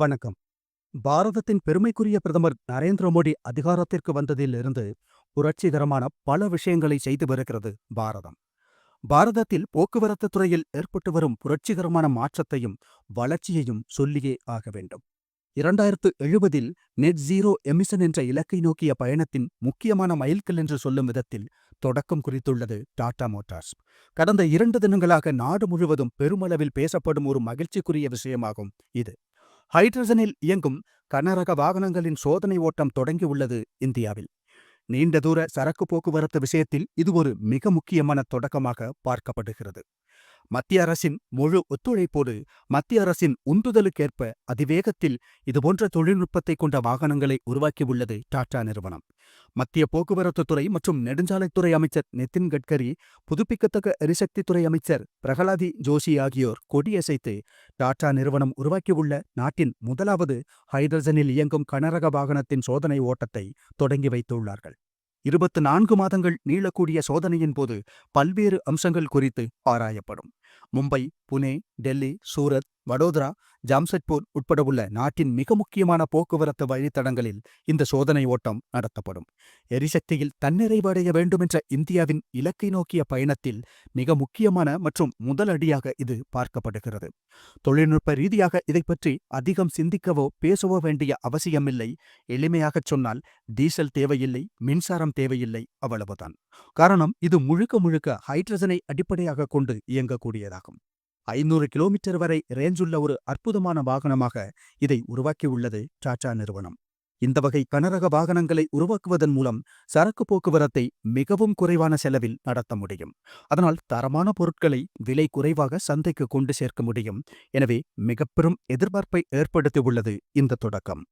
வணக்கம். பாரதத்தின் பெருமைக்குரிய பிரதமர் நரேந்திர மோடி அதிகாரத்திற்கு வந்ததிலிருந்து புரட்சிகரமான பல விஷயங்களை செய்து வருகிறது பாரதம். பாரதத்தில் போக்குவரத்து துறையில் ஏற்பட்டு வரும் புரட்சிகரமான மாற்றத்தையும் வளர்ச்சியையும் சொல்லியே ஆக வேண்டும். இரண்டாயிரத்து எழுபதில் நெட் ஜீரோ எமிஷன் என்ற இலக்கை நோக்கிய பயணத்தின் முக்கியமான மைல்கல் என்று சொல்லும் விதத்தில் தொடக்கம் குறித்துள்ளது டாடா மோட்டார்ஸ். கடந்த இரண்டு தினங்களாக நாடு முழுவதும் பெருமளவில் பேசப்படும் ஒரு மகிழ்ச்சிக்குரிய விஷயமாகும் இது. ஹைட்ரஜனில் இயங்கும் கனரக வாகனங்களின் சோதனை ஓட்டம் தொடங்கியுள்ளது இந்தியாவில். நீண்ட தூர சரக்கு போக்குவரத்து விஷயத்தில் இது ஒரு மிக முக்கியமான தொடக்கமாக பார்க்கப்படுகிறது. மத்திய அரசின் முழு ஒத்துழைப்போடு மத்திய அரசின் உந்துதலுக்கேற்ப அதிவேகத்தில் இதுபோன்ற தொழில்நுட்பத்தை கொண்ட வாகனங்களை உருவாக்கியுள்ளது டாடா நிறுவனம். மத்திய போக்குவரத்து துறை மற்றும் நெடுஞ்சாலைத்துறை அமைச்சர் நிதின் கட்கரி புதுப்பிக்கத்தக்க எரிசக்தித்துறை அமைச்சர் பிரகலாதி ஜோஷி ஆகியோர் கொடியசைத்து டாடா நிறுவனம் உருவாக்கியுள்ள நாட்டின் முதலாவது ஹைட்ரஜனில் இயங்கும் கனரக வாகனத்தின் சோதனை ஓட்டத்தை தொடங்கி வைத்துள்ளார்கள். இருபத்து நான்கு மாதங்கள் நீளக்கூடிய சோதனையின் போது பல்வேறு அம்சங்கள் குறித்து ஆராயப்படும். மும்பை புனே டெல்லி சூரத் வடோதரா ஜாம்செட்பூர் உட்பட உள்ள நாட்டின் மிக முக்கியமான போக்குவரத்து வழித்தடங்களில் இந்த சோதனை ஓட்டம் நடத்தப்படும். எரிசக்தியில் தன்னிறைவடைய வேண்டுமென்ற இந்தியாவின் இலக்கை நோக்கிய பயணத்தில் மிக முக்கியமான மற்றும் முதல் அடியாக இது பார்க்கப்படுகிறது. தொழில்நுட்ப ரீதியாக இதை பற்றி அதிகம் சிந்திக்கவோ பேசவோ வேண்டிய அவசியமில்லை. எளிமையாகச் சொன்னால் டீசல் தேவையில்லை மின்சாரம் தேவையில்லை அவ்வளவுதான். காரணம் இது முழுக்க முழுக்க ஹைட்ரஜனை அடிப்படையாக கொண்டு இயங்கக்கூடியதாகும். ஐநூறு கிலோமீட்டர் வரை ரேஞ்சுள்ள ஒரு அற்புதமான வாகனமாக இதை உருவாக்கியுள்ளது டாடா நிறுவனம். இந்த வகை கனரக வாகனங்களை உருவாக்குவதன் மூலம் சரக்கு போக்குவரத்தை மிகவும் குறைவான செலவில் நடத்த முடியும். அதனால் தரமான பொருட்களை விலை குறைவாக சந்தைக்கு கொண்டு சேர்க்க முடியும். எனவே மிக பெரும் எதிர்பார்ப்பை ஏற்படுத்தியுள்ளது இந்த தொடக்கம்.